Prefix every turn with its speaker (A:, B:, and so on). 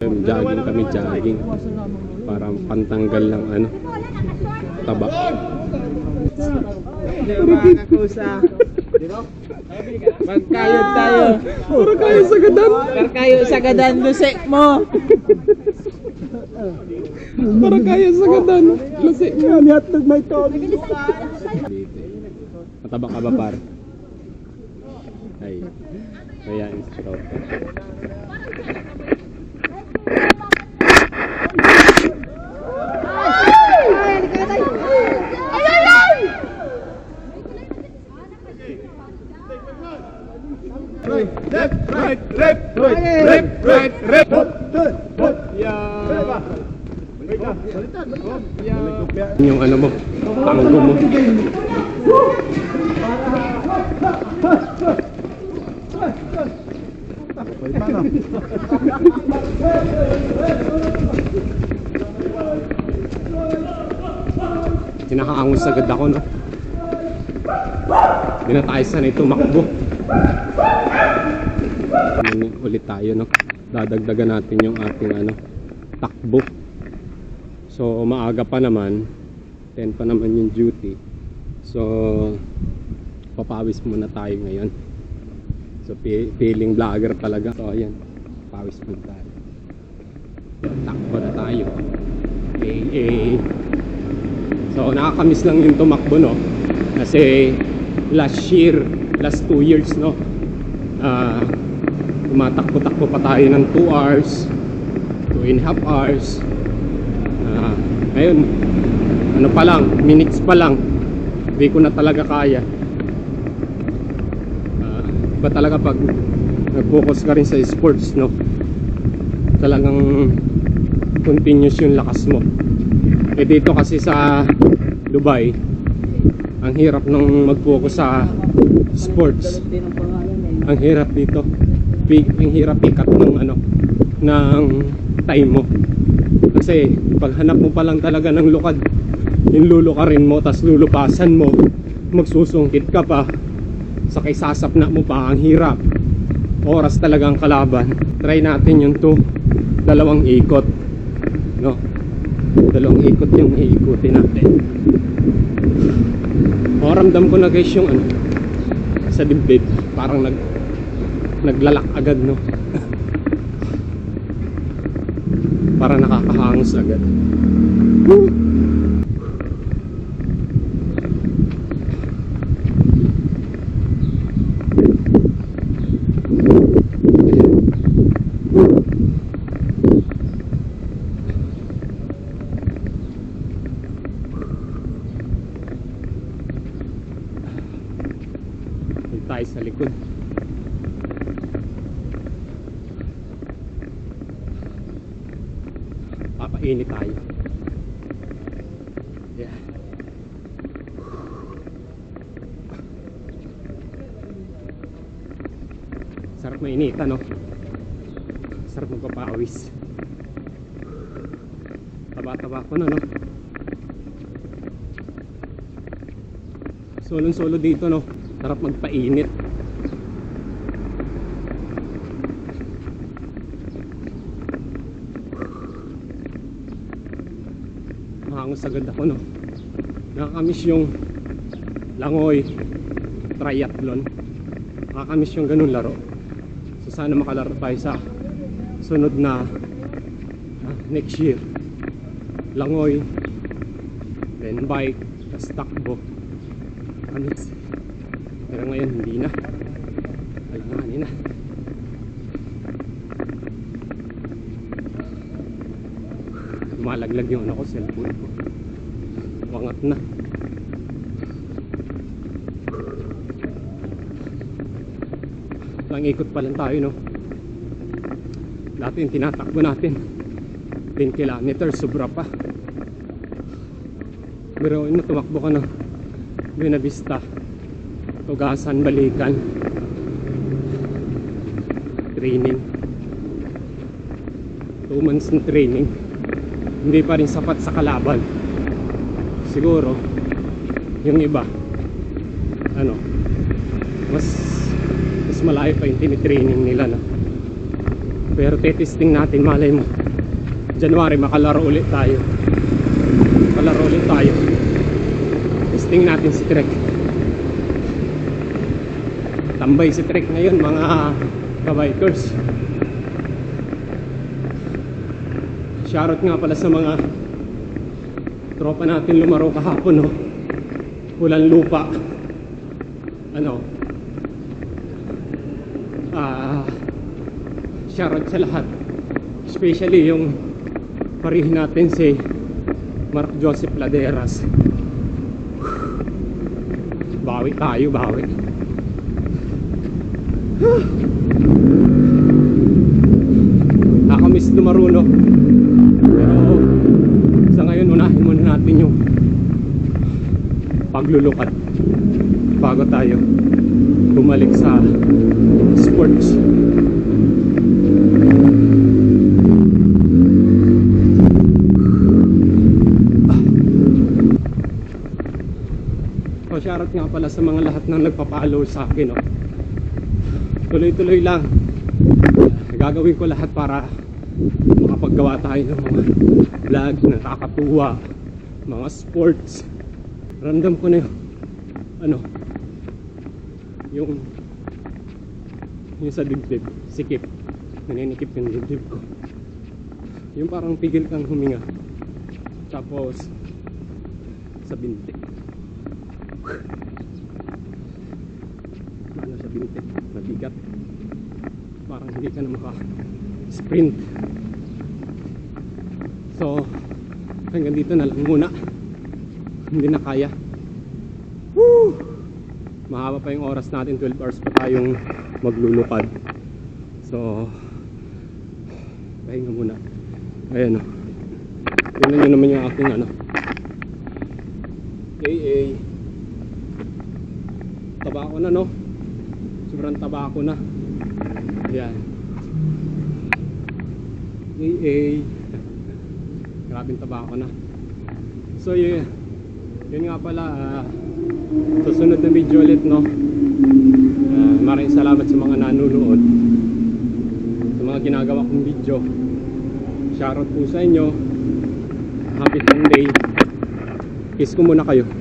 A: Jogging kami, jogging. Parang pantanggal ng ano, taba.
B: Kakusa. Magkayod tayo.
A: Puro kayo sa gadan.
B: Karkayo sa gadan lusik mo.
A: Para kaya sa gadan. Lasi.
B: Lihat nag may tol.
A: Mataba ka ba par? Ay. Kaya instructor.
C: Left, right, left, right, left.
A: Yung ano mo, tanggo mo. Kinakaangus agad ako, no? Hindi na tayo sanay tumakbo. Ano ulit tayo, no? Dadagdagan natin yung ating ano, takbo. So, maaga pa naman. 10 pa naman yung duty. So, papawis muna tayo ngayon. So, feeling vlogger talaga. So, ayan. Pawis muna tayo. Takbo na tayo. Eh, eh. So, nakakamiss lang yung tumakbo, no? Kasi, last year, last 2 years, no? Ah, tumatakbo-takbo pa tayo ng 2 hours, 2 and a half hours. Ah, ngayon, ano pa lang, minutes pa lang, hindi ko na talaga kaya. Ah, iba talaga pag nag-focus ka rin sa sports, no? Talagang continuous yung lakas mo. Eh dito kasi sa Dubai, ang hirap nung mag-focus sa sports. Ang hirap dito. Ang hirap pick up ng ano, ng time mo. Kasi paghanap mo pa lang talaga ng lukad, yung lulukarin mo, tas lulupasan mo, magsusungkit ka pa, sakay sasapna mo pa, ang hirap. Oras talaga ang kalaban. Try natin yung to, dalawang ikot. No? Dalawang ikot yung iikutin natin. O, ramdam ko na guys yung ano, sa dibdib, parang nag, naglalak agad, no? Para nakakahangos agad. Woo! Tayo sa likod. Papainit tayo. Yeah. Sarap mainit, ano? Sarap magpapawis. Taba-taba ko na, no? Solong-solo dito, no? Sarap magpainit. Mahangos agad ako, no? Nakakamiss yung langoy triathlon. Nakakamiss yung ganun laro. So sana makalaro tayo sa sunod na ah, next year. Langoy, then bike, tas takbo. Amis. Pero ngayon hindi na. Ay mani na. Lumalaglag yung ano ko, cellphone ko. Wangat na. Lang ikot pa lang tayo, no? Dati yung tinatakbo natin. 10 kilometers, sobra pa. Pero yun, tumakbo ka na. Buena. Tugasan, balikan. Training. 2 months ng training. Hindi pa rin sapat sa kalaban. Siguro, yung iba, ano, mas mas malayo pa yung tinitraining nila na. Pero testing natin, malay mo. January, makalaro ulit tayo. Makalaro ulit tayo. Testing natin si Trek. Tambay si Trek ngayon, mga kabikers. Shoutout nga pala sa mga tropa natin lumaro kahapon, no? Pulang lupa. Ano? Ah, shoutout sa lahat. Especially yung parihin natin si Mark Joseph Laderas. Bawi tayo, bawi. Nakamiss dumaruno. Pero sa ngayon unahin muna natin yung paglulukad bago tayo bumalik sa sports. O shoutout nga pala sa mga lahat ng nagpa-follow sa akin. No? Tuloy-tuloy lang. Gagawin ko lahat para makapaggawa tayo ng mga vlog na nakakatuwa, mga sports. Ramdam ko na yung ano, yung yung sa dibdib, sikip. Naninikip yung dibdib ko. Yung parang pigil kang huminga. Tapos, sa binti. Ano sa binti? Mabigat. Parang hindi ka na maka-sprint. So, hanggang dito na lang muna. Hindi na kaya. Woo! Mahaba pa yung oras natin, 12 hours pa tayong maglulupad. So, pahinga muna. Ayan o. Tingnan nyo naman yung aking ano. AA. Taba ko na no. Sobrang taba ko na. Ayan. AA. Grabing taba ko na. So yun, yun nga pala. ah, susunod na video ulit no. Ah, maraming salamat sa mga nanonood. Sa mga ginagawa kong video. Shoutout po sa inyo. Happy Sunday. Kiss ko muna kayo.